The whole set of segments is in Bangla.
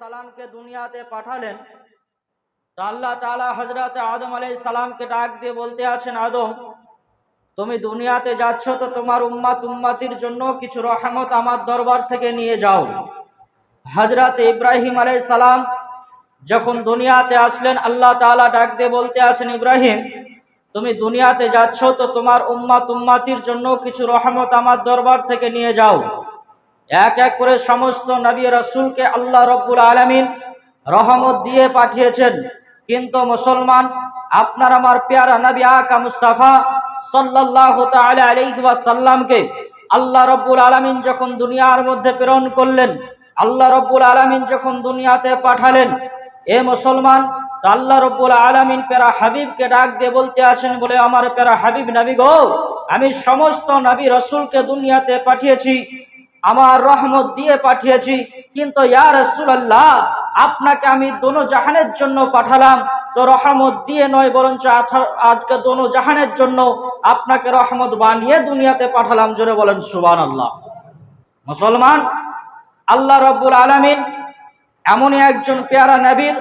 সালামকে দুনিয়াতে পাঠালেন। তো আল্লাহ তালা হজরত আদম আলাই সালামকে ডাক দিয়ে বলতে আসেন, আদম, তুমি দুনিয়াতে যাচ্ছ তো তোমার উম্মাত উম্মাতির জন্য কিছু রহমত আমার দরবার থেকে নিয়ে যাও। হজরত ইব্রাহিম আলাই সালাম যখন দুনিয়াতে আসলেন, আল্লাহ তাআলা ডাক দিয়ে বলতে আসেন, ইব্রাহিম, তুমি দুনিয়াতে যাচ্ছ তো তোমার উম্মাত উম্মাতির জন্য কিছু রহমত আমার দরবার থেকে নিয়ে যাও। এক এক করে সমস্ত নবী রসুলকে আল্লাহ রব্বুল আলমিন রহমত দিয়ে পাঠিয়েছেন। কিন্তু মুসলমান, আপনার আমার পেয়ারা নবী আকা মুস্তাফা সাল্লাহ আলাইসাল্লামকে আল্লাহ রব্বুল আলমিন যখন দুনিয়ার মধ্যে প্রেরণ করলেন, আল্লাহ রব্বুল আলমিন যখন দুনিয়াতে পাঠালেন, এ মুসলমান আল্লাহ রব্বুল আলমিন পেরা হাবিবকে ডাক দিয়ে বলতে আসেন বলে, আমার পেরা হাবিব নবী গো, আমি সমস্ত নবী রসুলকে দুনিয়াতে পাঠিয়েছি। আমার রহমত দিয়ে পাঠিয়েছি, কিন্তু ইয়া রসুল্লাহ আপনাকে আমি দোনো জাহানের জন্য পাঠালাম। তো রহমত দিয়ে নয়, বরঞ্চ আজকে দোনো জাহানের জন্য আপনাকে রহমত বানিয়ে দুনিয়াতে পাঠালাম। জোরে বলেন সুবান আল্লাহ মুসলমান, আল্লাহ রব্বুল আলমিন এমনই একজন পেয়ারা নবীর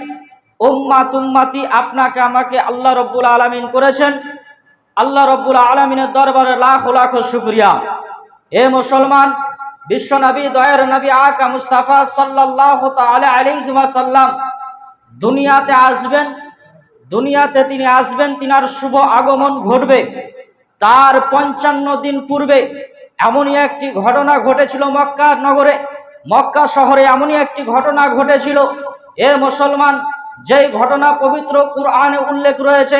উম্মা তুম্মাতি আপনাকে আমাকে আল্লাহ রব্বুল আলমিন করেছেন। আল্লাহ রব্বুল আলমিনের দরবারে লাখ লাখ শুক্রিয়া। এ মুসলমান বিশ্ব নবী, দয়ের নবী আকা মুস্তাফা সাল্লাহ আলহিমাসাল্লাম দুনিয়াতে আসবেন, দুনিয়াতে তিনি আসবেন, তিনার শুভ আগমন ঘটবে। তার পঞ্চান্ন দিন পূর্বে এমনই একটি ঘটনা ঘটেছিল মক্কা নগরে। মক্কা শহরে এমনই একটি ঘটনা ঘটেছিল। এ মুসলমান, যেই ঘটনা পবিত্র কুরআনে উল্লেখ রয়েছে,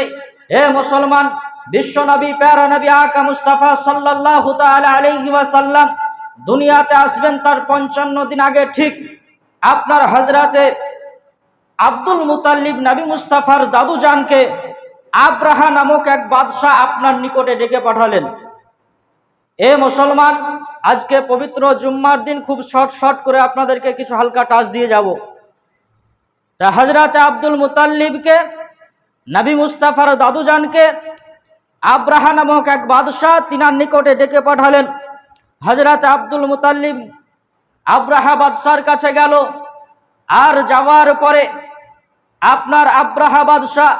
এ মুসলমান বিশ্বনবী প্যারা নবী আকা মুস্তাফা সাল্লাহ আলহি ওয়াসাল্লাম দুনিয়াতে আসবেন তার পঞ্চান্ন দিন আগে ঠিক আপনার হজরাতে আব্দুল মুতাল্লিব নবী মুস্তাফার দাদু জানকে আব্রাহা নামক এক বাদশাহ আপনার নিকটে ডেকে পাঠালেন। এ মুসলমান, আজকে পবিত্র জুম্মার দিন খুব শর্ট শর্ট করে আপনাদেরকে কিছু হালকা টাচ দিয়ে যাব। তা হজরত আব্দুল মুতাল্লিবকে, নবী মুস্তাফার দাদুজানকে আব্রাহা নামক এক বাদশাহ তিনার নিকটে ডেকে পাঠালেন। হজরত আব্দুল মুতাল্লিম আব্রাহা বাদশার কাছে গেল। আর যাওয়ার পরে আপনার আব্রাহা বাদশাহ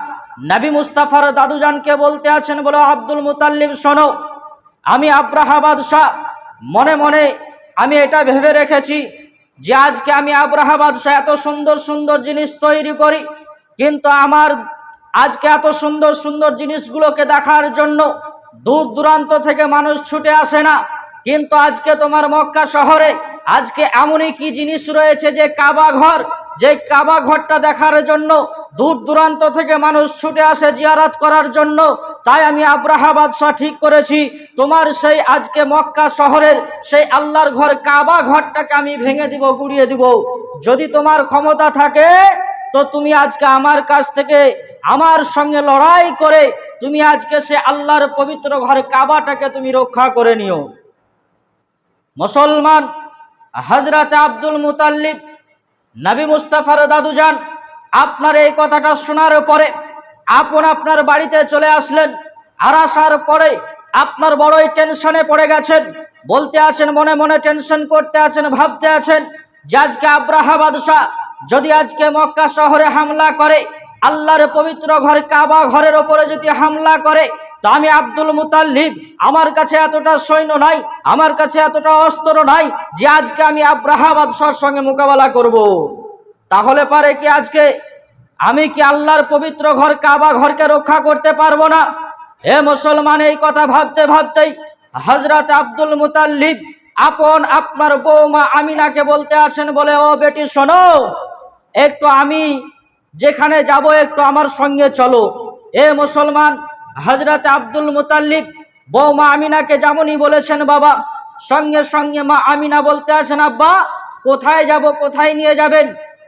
নবী মুস্তাফার দাদুজানকে বলতে আছেন বলো, আব্দুল মুতাল্লিম শোনো, আমি আব্রাহা বাদশাহ। মনে মনে আমি এটা ভেবে রেখেছি যে আজকে আমি আব্রাহা বাদশাহ এত সুন্দর সুন্দর জিনিস তৈরি করি, কিন্তু আমার আজকে এত সুন্দর সুন্দর জিনিসগুলোকে দেখার জন্য দূর দূরান্ত থেকে মানুষ ছুটে আসে না। কিন্তু আজকে তোমার মক্কা শহরে, আজকে এমনই কি জিনিস রয়েছে যে কাবা ঘর? যে কাবা ঘরটা দেখার জন্য, দূর দূরান্ত থেকে মানুষ ছুটে আসে জিয়ারাত করার জন্য, তাই আমি আব্রাহা বাদশাহ ঠিক করেছি, তোমার সেই আজকে মক্কা শহরের সেই আল্লাহর ঘর, কাবা ঘরটাকে আমি ভেঙে দিব, গুড়িয়ে দিব। যদি তোমার ক্ষমতা থাকে, তো তুমি আজকে আমার কাছ থেকে আমার সঙ্গে লড়াই করে, তুমি আজকে সে আল্লাহর পবিত্র ঘর কাবাটাকে তুমি রক্ষা করে নিও। মুসলমান হজরত আব্দুল মুতাল্লিব, নবী মুস্তাফার দাদুজান আপনার এই কথাটা শোনার পরে আপন আপনার বাড়িতে চলে আসলেন। আর আসার পরে আপনার বড়ই টেনশনে পড়ে গেছেন, বলতে আছেন, মনে মনে টেনশন করতে আছেন, ভাবতে আছেন যে আজকে আব্রাহা বাদশাহ যদি আজকে মক্কা শহরে হামলা করে, আল্লাহর পবিত্র ঘর কাবা ঘরের ওপরে যদি হামলা করে তো আমি আব্দুল মুতাল্লিব, আমার কাছে এতটা সৈন্য নাই, আমার কাছে এতটা অস্ত্র নাই যে আজকে আমি আব্রাহা বাদশার সঙ্গে মোকাবেলা করব। তাহলে পারে কি আজকে আমি কি আল্লাহর পবিত্র ঘর, কাবা ঘরকে রক্ষা করতে পারব না হে মুসলমান, এই কথা ভাবতে ভাবতেই হজরত আব্দুল মুতাল্লিব আপন আপনার বৌমা আমিনাকে বলতে আসেন, বলে, ও বেটি, শোনো, একটু আমি যেখানে যাব, একটু আমার সঙ্গে চলো এ মুসলমান হজরত আব্দুল মুতাল্লিব বৌমা আমিনাকে যেমনই বলেছেন বাবা, সঙ্গে সঙ্গে মা আমিনা বলতে আসেন, আব্বা, কোথায় যাব, কোথায় নিয়ে যাবেন?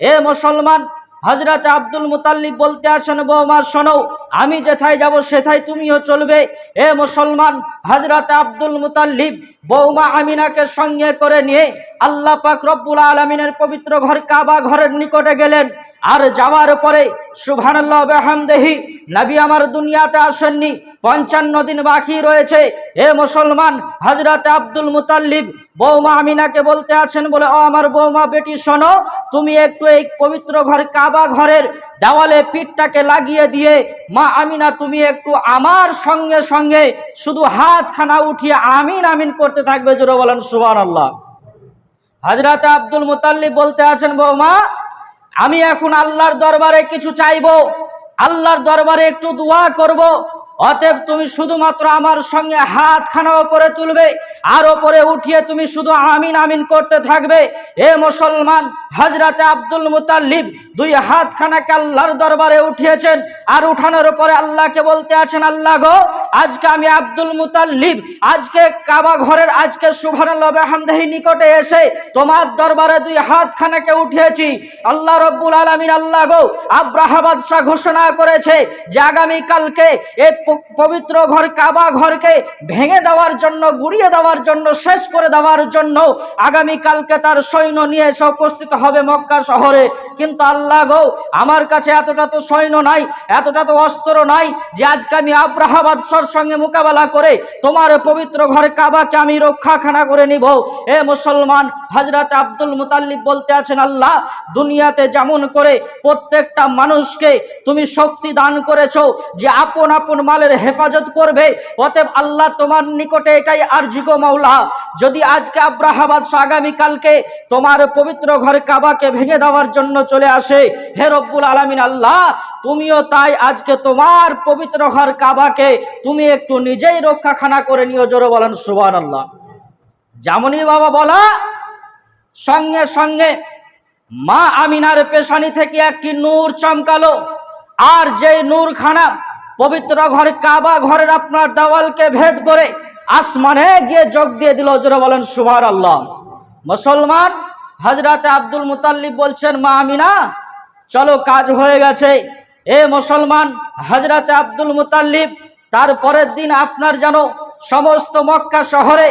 এ মুসলমান হজরত আব্দুল মুতাল্লিব বলতে আসেন, বৌমা, শোনো আমি যেথায় যাব, সেথায় তুমিও চলবে। এ মুসলমান হজরত আব্দুল মুতাল্লিব বৌমা আমিনাকে সঙ্গে করে নিয়ে আল্লাহ পাক রব্বুল আলমিনের পবিত্র ঘর কাবা ঘরের নিকটে গেলেন। আর যাওয়ার পরে, সুবহানাল্লাহ বেহামদেহি, নবী আমার দুনিয়াতে আসেননি, পঞ্চান্ন দিন বাকি রয়েছে। এ মুসলমান হজরত আব্দুল মুতাল্লিব বৌমা আমিনাকে বলতে আছেন বলে, ও আমার বৌমা বেটি শোনো, তুমি একটু এই পবিত্র ঘর কাবা ঘরের দেওয়ালে পিঠটাকে লাগিয়ে দিয়ে, মা আমিনা, তুমি একটু আমার সঙ্গে সঙ্গে শুধু হাতখানা উঠিয়ে আমিন আমিন করতে থাকবে জোরে বলেন সুবান আল্লাহ হাজরাতে আব্দুল মুতাল্লিব বলতে আছেন, বৌমা, আমি এখন আল্লাহর দরবারে কিছু চাইব, আল্লাহর দরবারে একটু দোয়া করব। অতএব তুমি শুধুমাত্র আমার সঙ্গে হাত হাতখানা ওপরে তুলবে, আর ওপরে উঠিয়ে তুমি শুধু আমিন আমিন করতে থাকবে। এ মুসলমান হজরতে আব্দুল মুতাল্লিব দুই হাত হাতখানাকে আল্লাহর দরবারে উঠিয়েছেন, আর উঠানোর পরে আল্লাহকে বলতে আছেন, আল্লাহ গো, আজকে আমি আব্দুল মুতাল্লিব, আজকে কাবা ঘরের আজকে সুবহানাল্লাহ হামদাহি নিকটে এসে তোমার দরবারে দুই হাত হাতখানাকে উঠিয়েছি। আল্লাহ রব্বুল আলামিন, আল্লাহ গো আব্রাহাবাদ শাহ ঘোষণা করেছে যে আগামী কালকে এই প- পবিত্র ঘর কাবা ঘরকে ভেঙে দেওয়ার জন্য, গুড়িয়ে দেওয়ার জন্য, শেষ করে দেওয়ার জন্য আগামী কালকে তার সৈন্য নিয়ে এসে উপস্থিত হবে মক্কা শহরে। কিন্তু আল্লাহ গো, আমার কাছে এতটা তো সৈন্য নাই, এতটা তো অস্ত্র নাই যে আজকে আমি আব্রাহা বাদশার সঙ্গে মোকাবেলা করে তোমার পবিত্র ঘরে কাবাকে আমি রক্ষাখানা করে নিব। এ মুসলমান হজরত আব্দুল মুতাল্লিব বলতে আছেন, আল্লাহ, দুনিয়াতে যেমন করে প্রত্যেকটা মানুষকে তুমি শক্তি দান করেছ যে আপন আপন মালের হেফাজত করবে। অতএব আল্লাহ তোমার নিকটে এটাই আরজি গো মাওলা। যদি আজকে আব্রাহাবাদ আগামীকালকে তোমার পবিত্র ঘর কাবাকে ভেঙে দেওয়ার জন্য চলে আসে, হে রব্বুল আলমিন আল্লাহ, তুমিও তাই আজকে তোমার পবিত্র ঘর কাবাকে তুমি একটু নিজেই রক্ষাখানা করে নিও, জোরে বলেন সুবান আল্লাহ যেমনই বাবা বলা, সঙ্গে সঙ্গে মা আমিনার পেশানি থেকে একটি নূর চমকালো, আর যে নূরখানা পবিত্র ঘর কাবা ঘরের আপনার দেওয়ালকে ভেদ করে আসমানে গিয়ে যোগ দিয়ে দিল, জোরে বলেন সুভার আল্লাহ মুসলমান হজরতে আব্দুল মুতাল্লিব বলছেন, মা আমিনা, চলো, কাজ হয়ে গেছে। এ মুসলমান হজরতে আব্দুল মুতাল্লিব তারপরের দিন আপনার যেন সমস্ত মক্কা শহরে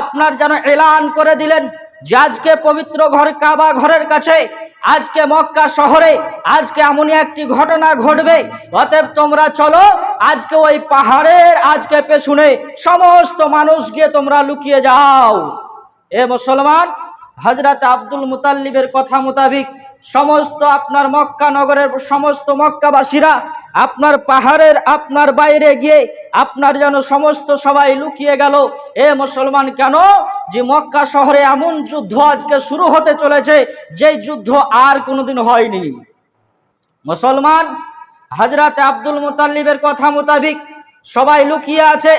আপনার যেন এলান করে দিলেন যে আজকে পবিত্র ঘর কাবা ঘরের কাছে, আজকে মক্কা শহরে, আজকে এমনই একটি ঘটনা ঘটবে। অতএব তোমরা চলো, আজকে ওই পাহাড়ের, আজকে পেছনে সমস্ত মানুষ গিয়ে তোমরা লুকিয়ে যাও। এ মুসলমান হজরত আব্দুল মুতাল্লিবের কথা মোতাবিক সমস্ত আপনার মক্কা নগরের সমস্ত মক্কাবাসীরা আপনার পাহাড়ের আপনার বাইরে গিয়ে আপনার যেন সমস্ত সবাই লুকিয়ে গেল, এ মুসলমান কেন? যে মক্কা শহরে এমন যুদ্ধ আজকে শুরু হতে চলেছে, যেই যুদ্ধ আর কোনোদিন হয়নি। মুসলমান হাজরাতে আব্দুল মুতাল্লিবের কথা মোতাবিক সবাই লুকিয়ে আছে,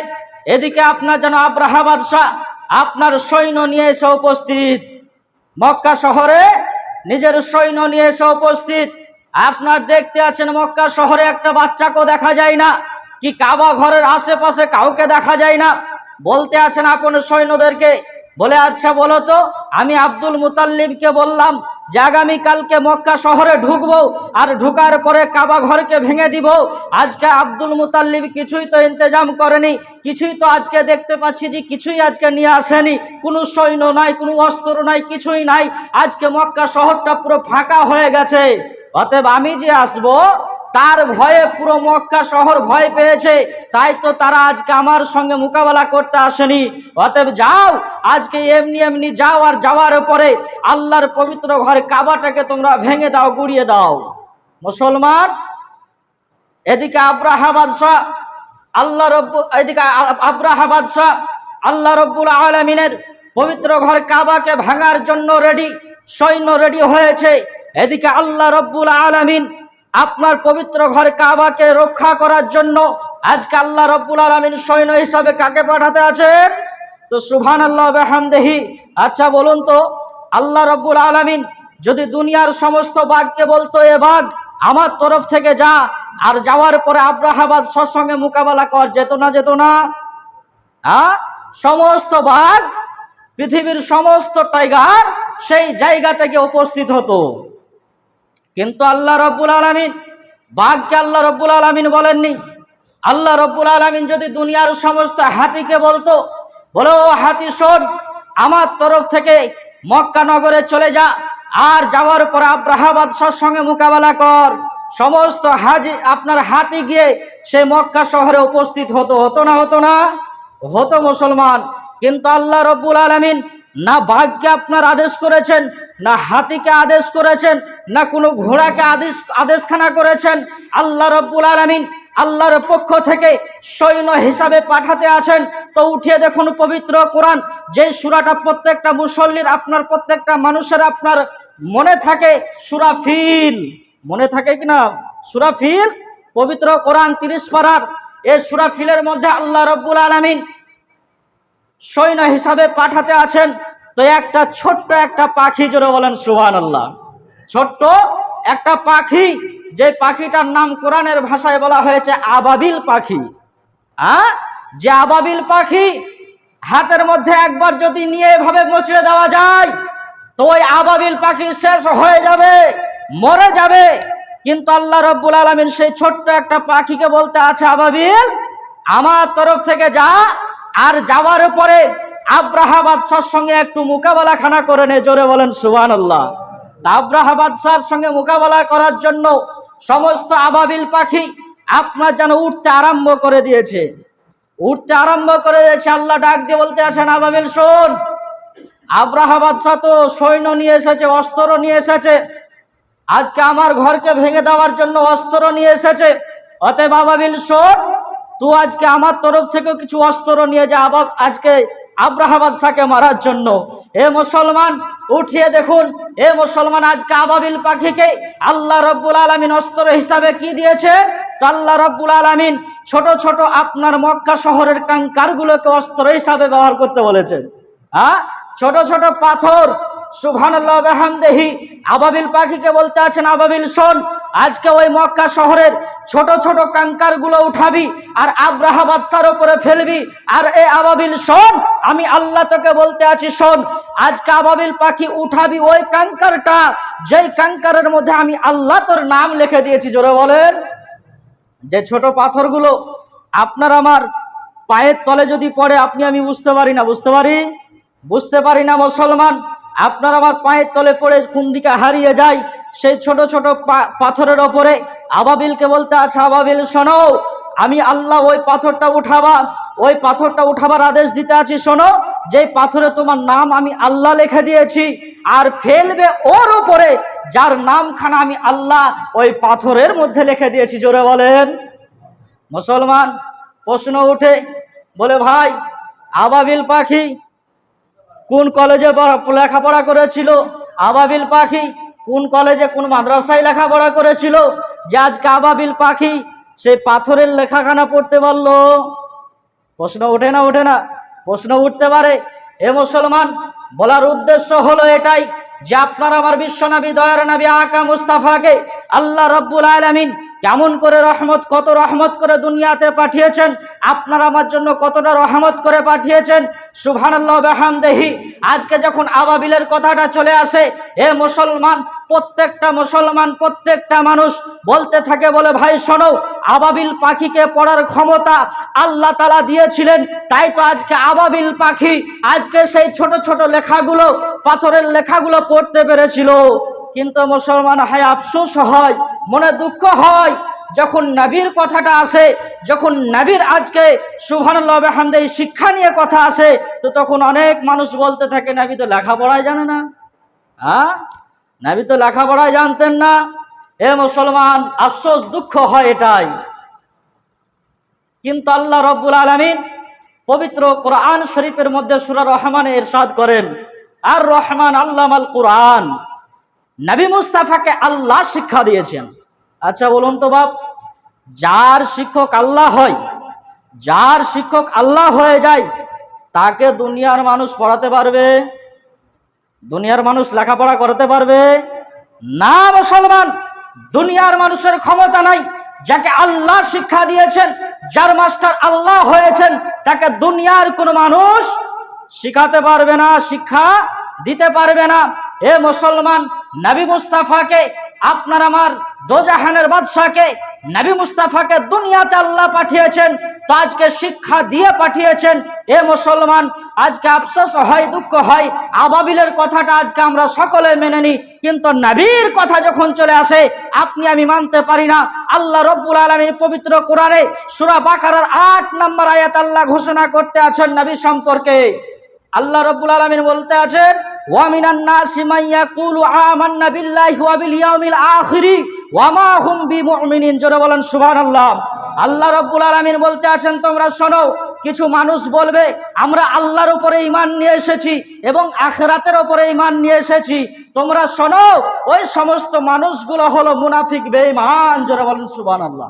এদিকে আপনার যেন আব্রাহা বাদশাহ আপনার সৈন্য নিয়ে এসে উপস্থিত। মক্কা শহরে নিজের সৈন্য নিয়ে এসে উপস্থিত। আপনার দেখতে আছেন মক্কা শহরে একটা বাচ্চাকেও দেখা যায় না। কি কাবা ঘরের আশেপাশে কাউকে দেখা যায় না। বলতে আছেন আপন সৈন্যদেরকে বলে আচ্ছা বলো তো, আমি আব্দুল মুতাল্লিবকে বললাম যে আগামীকালকে মক্কা শহরে ঢুকবো আর ঢুকার পরে কাবা ঘরকে ভেঙে দিব। আজকে আব্দুল মুতাল্লিব কিছুই তো ইন্তজাম করেনি, কিছুই তো আজকে দেখতে পাচ্ছি যে কিছুই আজকে নিয়ে আসেনি। কোনো সৈন্য নাই, কোনো অস্ত্র নাই, কিছুই নাই। আজকে মক্কা শহরটা পুরো ফাঁকা হয়ে গেছে। অতএব আমি যে আসব তার ভয়ে পুরো মক্কা শহর ভয় পেয়েছে। তাই তো তারা আজকে আমার সঙ্গে মোকাবেলা করতে আসেনি। অতএব যাও, আজকে এমনি এমনি যাও আর যাওয়ার পরে আল্লাহর পবিত্র ঘর কাবাটাকে তোমরা ভেঙে দাও, গুড়িয়ে দাও। মুসলমান, এদিকে আব্রাহা বাদশাহ, আল্লাহ রব্বু, এদিকে আব্রাহাবাদ আব্রাহা বাদশাহ, আল্লাহ রব্বুল আলমিনের পবিত্র ঘর কাবাকে ভাঙার জন্য রেডি সৈন্য রেডি হয়েছে। এদিকে আল্লাহ রব্বুল আলমিন আপনার পবিত্র ঘর কাবাকে রক্ষা করার জন্য আজকে আল্লাহ রব্বুল আলমিন সৈন্য হিসাবে কাকে পাঠাতে আছেন তো সুভান আল্লাহ বেহামদেহি। আচ্ছা বলুন তো, আল্লাহ রব্বুল আলমিন যদি দুনিয়ার সমস্ত বাঘকে বলতো, এ বাঘ, আমার তরফ থেকে যা। আর যাওয়ার পরে আব্রাহাবাদ সৎসঙ্গে মোকাবেলা কর, যেত না যেত না? হ্যাঁ সমস্ত বাঘ, পৃথিবীর সমস্ত টাইগার সেই জায়গা থেকে উপস্থিত হতো। কিন্তু আল্লাহ রব্বুল আলমিন, বাঘকে আল্লাহ রব্বুল আলমিন বলেননি। আল্লাহ রব্বুল আলমিন যদি দুনিয়ার সমস্ত হাতিকে বলতো, বলো, "ও হাতি, শোন, আমার তরফ থেকে মক্কা নগরে চলে যা, আর যাওয়ার পর আব্রাহাবাদ সঙ্গে মোকাবেলা কর। সমস্ত হাজি, আপনার হাতি গিয়ে সে মক্কা শহরে উপস্থিত হতো হতো না হতো না? হতো মুসলমান। কিন্তু আল্লাহ রব্বুল আলমিন না বাঘকে আপনার আদেশ করেছেন না হাতিকে আদেশ করেছেন, না কোনো ঘোড়াকে আদেশ, আদেশখানা করেছেন। আল্লাহ রব্বুল আলমিন আল্লাহর পক্ষ থেকে সৈন্য হিসাবে পাঠাতে আছেন। তো উঠিয়ে দেখুন পবিত্র কোরআন, যে সুরাটা প্রত্যেকটা মুসল্লির, আপনার প্রত্যেকটা মানুষের আপনার মনে থাকে সুরাফিল মনে থাকে কিনা সুরাফিল পবিত্র কোরআন তিরিশ পাড়ার এই সুরাফিলের মধ্যে আল্লাহ রব্বুল আলমিন সৈন্য হিসাবে পাঠাতে আছেন। তো একটা ছোট্ট একটা পাখি জোরে বলেন সুহান আল্লাহ ছোট্ট একটা পাখি, যে পাখিটার নাম কোরআনের ভাষায় বলা হয়েছে আবাবিল পাখি। হ্যাঁ? যে আবাবিল পাখি হাতের মধ্যে একবার যদি নিয়ে এভাবে মচড়ে দেওয়া যায়, তো ওই আবাবিল পাখি শেষ হয়ে যাবে, মরে যাবে। কিন্তু আল্লাহ রব্বুল আলমিন সেই ছোট্ট একটা পাখিকে বলতে আছে, আবাবিল, আমার তরফ থেকে যা আর যাওয়ার পরে আব্রাহা বাদশার সঙ্গে একটু মোকাবেলা খানা করে নে, জোরে বলেন সুবান আল্লাহ আব্রাহা বাদশার সঙ্গে মোকাবেলা করার জন্য সমস্ত আবাবিল পাখি আপনার যেন উঠতে আরম্ভ করে দিয়েছে। উঠতে আরম্ভ করে দিয়েছে, আল্লাহ ডাক দিয়ে বলতে আসেন, আবাবিল, শোন। আব্রাহা বাদশাহ তো সৈন্য নিয়ে এসেছে, অস্ত্র নিয়ে এসেছে। আজকে আমার ঘরকে ভেঙে দেওয়ার জন্য অস্ত্র নিয়ে এসেছে। অতএব আবাবিল, শোন। তুই আজকে আমার তরফ থেকেও কিছু অস্ত্র নিয়ে যা আবাব আজকে আব্রাহাবাদ শাহকে মারার জন্য। এ মুসলমান, উঠিয়ে দেখুন। এ মুসলমান, আজকে আবাবিল পাখিকে আল্লাহ রব্বুল আলমিন অস্ত্র হিসাবে কি দিয়েছেন তো আল্লাহ রব্বুল আলমিন ছোট ছোট আপনার মক্কা শহরের কাঙ্কারগুলোকে অস্ত্র হিসাবে ব্যবহার করতে বলেছেন। হ্যাঁ ছোট ছোট পাথর সুবহানাল্লাহ, বেহামদেহি। আবাবিল পাখিকে বলতে আছেন, আবাবিল শোন, আজকে ওই মক্কা শহরের ছোট ছোট কাঙ্কারগুলো উঠাবি আর আব্রাহা বাদশার উপরে ফেলবি। আর এ আবাবিল শোন, আমি আল্লাহ তোকে বলতে আছি, শোন, আজকে আবাবিল পাখি উঠাবি ওই কাঙ্কারটা, যেই কাঙ্কারের মধ্যে আমি আল্লাহ তোর নাম লিখে দিয়েছি, জোরে বলেন। যে ছোট পাথরগুলো আপনার আমার পায়ের তলে যদি পড়ে, আপনি আমি বুঝতে পারি না, বুঝতে পারি? বুঝতে পারি না, মুসলমান। আপনার আমার পায়ের তলে পড়ে কোন দিকে হারিয়ে যায় সেই ছোট ছোট পাথরের ওপরে আবাবিলকে বলতে আছে, আবাবিল, শোনো, আমি আল্লাহ ওই পাথরটা উঠাবা ওই পাথরটা উঠাবার আদেশ দিতে আছি, শোনো যে পাথরে তোমার নাম আমি আল্লাহ লিখে দিয়েছি আর ফেলবে ওর ওপরে, যার নামখানা আমি আল্লাহ ওই পাথরের মধ্যে লিখে দিয়েছি, জোরে বলেন। মুসলমান, প্রশ্ন উঠে বলে, ভাই, আবাবিল পাখি কোন কলেজে পড়া- লেখাপড়া করেছিল? আবাবিল পাখি। কোন কলেজে কোন মাদ্রাসায় লেখাপড়া করেছিল? যে আজকে আবাবিল পাখি, সেই পাথরের লেখাখানা পড়তে পারল। প্রশ্ন ওঠে না ওঠে না। প্রশ্ন উঠতে পারে। এ মুসলমান, বলার উদ্দেশ্য হলো এটাই যে আপনার আমার বিশ্বনবী, দয়ার নবী আকা মুস্তাফাকে আল্লাহ রব্বুল আলামিন কেমন করে রহমত, কত রহমত করে দুনিয়াতে পাঠিয়েছেন? আপনার আমার জন্য কতটা রহমত করে পাঠিয়েছেন? সুবহানাল্লাহ বেহামদেহি। আজকে যখন আবাবিলের কথাটা চলে আসে, এ মুসলমান, প্রত্যেকটা মুসলমান, প্রত্যেকটা মানুষ বলতে থাকে, বলে, ভাই, শোনো, আবাবিল পাখিকে পড়ার ক্ষমতা আল্লাহ তালা দিয়েছিলেন, তাই তো আজকে আবাবিল পাখি, আজকে সেই ছোট ছোট লেখাগুলো, পাথরের লেখাগুলো পড়তে পেরেছিল। কিন্তু মুসলমান হয়, আফসোস হয়, মনে দুঃখ হয়, যখন নাবির কথাটা আসে, যখন নাবির আজকে সুবহানাল্লাহ হামদে শিক্ষা নিয়ে কথা আসে, তো তখন অনেক মানুষ বলতে থাকে, নাবি তো লেখাপড়ায় জানে না। হ্যাঁ? নাবি তো লেখাপড়ায় জানতেন না। এ মুসলমান, আফসোস, দুঃখ হয় এটাই। কিন্তু আল্লাহ রব্বুল আলমিন পবিত্র কোরআন শরীফের মধ্যে সুরা রহমানে ইরশাদ করেন, আর রহমান আল্লামাল কোরআন। নবী মুস্তাফাকে আল্লাহ শিক্ষা দিয়েছেন। আচ্ছা বলুন তো বাপ, যার শিক্ষক আল্লাহ হয়, যার শিক্ষক আল্লাহ হয়ে যায়, তাকে দুনিয়ার মানুষ পড়াতে পারবে, দুনিয়ার মানুষ লেখাপড়া করতে পারবে। না মুসলমান, দুনিয়ার মানুষের ক্ষমতা নাই, যাকে আল্লাহ শিক্ষা দিয়েছেন, যার মাস্টার আল্লাহ হয়েছেন, তাকে দুনিয়ার কোনো মানুষ শিখাতে পারবে না, শিক্ষা দিতে পারবে না। এ মুসলমান নবী মুস্তাফাকে, আপনার আমার দোজাহানের বাদশাকে, নবী মুস্তাফাকে দুনিয়াতে আল্লাহ পাঠিয়েছেন, তো আজকে শিক্ষা দিয়ে পাঠিয়েছেন। এ মুসলমান, আজকে আফসোস হয়, দুঃখ হয়, আবাবিলের কথাটা আজকে আমরা সকলে মেনে নিই। কিন্তু নবীর কথা যখন চলে আসে, আপনি আমি মানতে পারি না। আল্লাহ রব্বুল আলমীর পবিত্র কোরআনে সুরা বাকারার আট নম্বর আয়াত আল্লাহ ঘোষণা করতে আছেন নবী সম্পর্কে। আল্লাহ রব্বুল আলমিন বলতে আছেন ইয়াকুলু আমান্না বিল্লাহি ওয়া বিল ইয়াউমিল আখিরি ওয়া মা হুম বিমুমিনিন। জোরে বলেন, সুবহানাল্লাহ। আল্লাহ রব্বুল আলামিন বলতে আছেন, তোমরা শোনো, কিছু মানুষ বলবে, আমরা আল্লাহর উপরে ঈমান নিয়ে এসেছি এবং আখিরাতের উপরে ঈমান নিয়ে এসেছি। তোমরা শোনো, ওই সমস্ত মানুষগুলো হলো মুনাফিক, বেঈমান। জোরে বলেন, সুবহানাল্লাহ।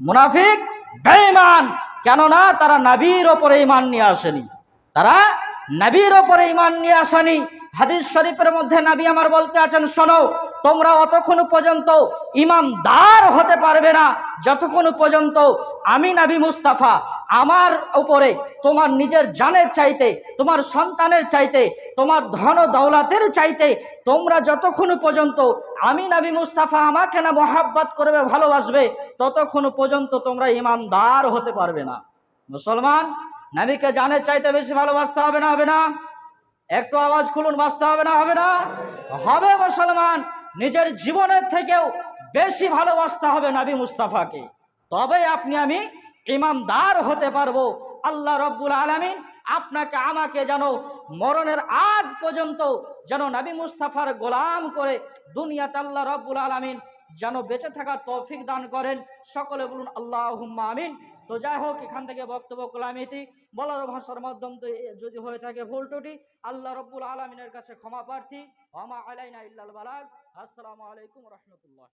মুনাফিক, বেঈমান। কেননা তারা নাবির ওপরে ইমান নিয়ে আসেনি। তারা নবীর ওপরে ইমান নিয়ে আসেনি। হাদিস শরীফের মধ্যে নবী আমার বলতে আছেন, শোনো, তোমরা অতক্ষণ পর্যন্ত ইমানদার হতে পারবে না। যতক্ষণ পর্যন্ত আমি নবী মুস্তাফা, আমার উপরে তোমার নিজের জানের চাইতে, তোমার সন্তানের চাইতে, তোমার ধন দৌলাতের চাইতে, তোমরা যতক্ষণ পর্যন্ত আমি নবী মুস্তাফা, আমাকে না মহাব্বত করবে, ভালোবাসবে, ততক্ষণ পর্যন্ত তোমরা ইমানদার হতে পারবে না। মুসলমান নবীকে জানের চাইতে বেশি ভালোবাসতে হবে না হবে না? একটু আওয়াজ খুলুন, বাঁচতে হবে না হবে না? হবে মুসলমান, নিজের জীবনের থেকেও বেশি ভালোবাসতে হবে নবী মুস্তাফাকে। তবে আপনি, আমি ইমানদার হতে পারব। আল্লাহ রব্বুল আলমিন আপনাকে, আমাকে যেন মরণের আগ পর্যন্ত যেন নবী মুস্তাফার গোলাম করে দুনিয়াতে আল্লাহ রব্বুল আলমিন যেন বেঁচে থাকার তৌফিক দান করেন। সকলে বলুন আল্লাহ আমিন। তো যাই হোক, এখান থেকে বক্তব্য করলাম এটি। বলার ভাষার মাধ্যম যদি হয়ে থাকে ভুল টুটি আল্লাহ রব্বুল আলমিনের কাছে ক্ষমা প্রার্থী। আসসালামু আলাইকুম রহমতুল্লাহ।